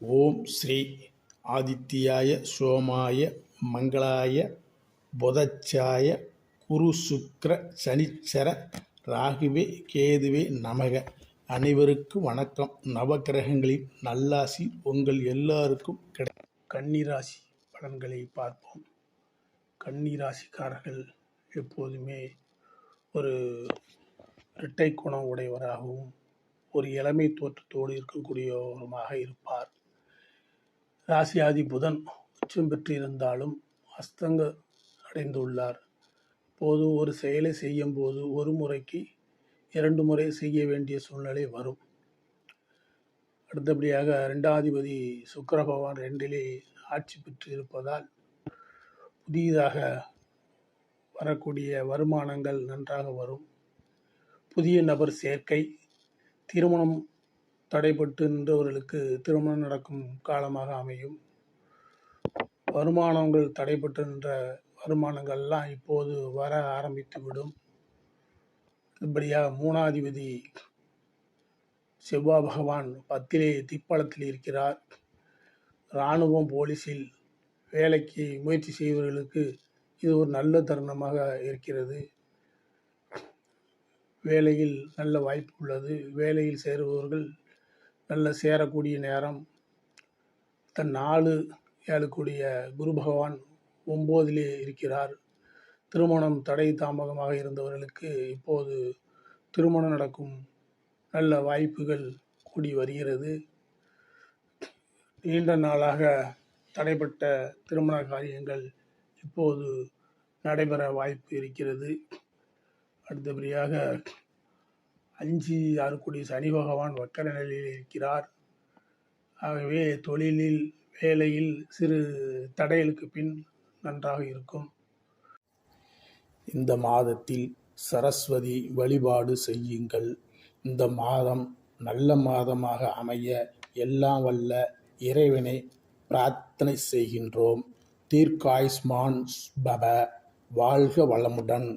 ஓம் ஸ்ரீ ஆதித்யாய சோமாய மங்களாய புதச்சாய குரு சுக்ர சனிச்சர ராகுவே கேதுவே நமக. அனைவருக்கும் வணக்கம். நவக்கிரகங்களின் நல்லாசி உங்கள் எல்லாருக்கும் கிடை கன்னிராசி பலன்களை பார்ப்போம். கன்னிராசிக்காரர்கள் எப்போதுமே ஒரு இரட்டை குணம் உடையவராகவும் ஒரு இளமை தோற்றத்தோடு இருக்கக்கூடியவருமாக இருப்பார். ராசியாதி புதன் உச்சம் பெற்றிருந்தாலும் அஸ்தங்க அடைந்துள்ளார். போது ஒரு செயலை செய்யும் போது ஒரு முறைக்கு இரண்டு முறை செய்ய வேண்டிய சூழ்நிலை வரும். அடுத்தபடியாக ரெண்டாதிபதி சுக்கர பகவான் ரெண்டிலே ஆட்சி பெற்று இருப்பதால் புதியதாக வரக்கூடிய வருமானங்கள் நன்றாக வரும். புதிய நபர் சேர்க்கை திருமணம் தடைப்பட்டு நின்றவர்களுக்கு திருமணம் நடக்கும் காலமாக அமையும். வருமானங்கள் தடைபட்டு நின்ற வருமானங்கள்லாம் இப்போது வர ஆரம்பித்து விடும் இப்படியாக மூணாதிபதி செவ்வாய் பகவான் பத்திலே திப்பளத்தில் இருக்கிறார். இராணுவம் போலீஸில் வேலைக்கு முயற்சி செய்பவர்களுக்கு இது ஒரு நல்ல தருணமாக இருக்கிறது. வேலையில் நல்ல வாய்ப்பு உள்ளது. வேலையில் சேருபவர்கள் நல்ல சேரக்கூடிய நேரம். தன் நாலு ஏழக்கூடிய குரு பகவான் ஒம்போதிலே இருக்கிறார். திருமணம் தடை தாமதமாக இருந்தவர்களுக்கு இப்போது திருமணம் நடக்கும் நல்ல வாய்ப்புகள் கூடி வருகிறது. நீண்ட நாளாக தடைப்பட்ட திருமண காரியங்கள் இப்போது நடைபெற வாய்ப்பு இருக்கிறது. அடுத்தபடியாக அஞ்சு ஆறுக்குடி சனி பகவான் வக்கர நிலையில் இருக்கிறார். ஆகவே தொழிலில் வேலையில் சிறு தடைகளுக்கு பின் நன்றாக இருக்கும். இந்த மாதத்தில் சரஸ்வதி வழிபாடு செய்யுங்கள். இந்த மாதம் நல்ல மாதமாக அமைய எல்லாம் வல்ல இறைவனை பிரார்த்தனை செய்கின்றோம். தீர்க்காயுஷ்மான் பப வாழ்க வளமுடன்.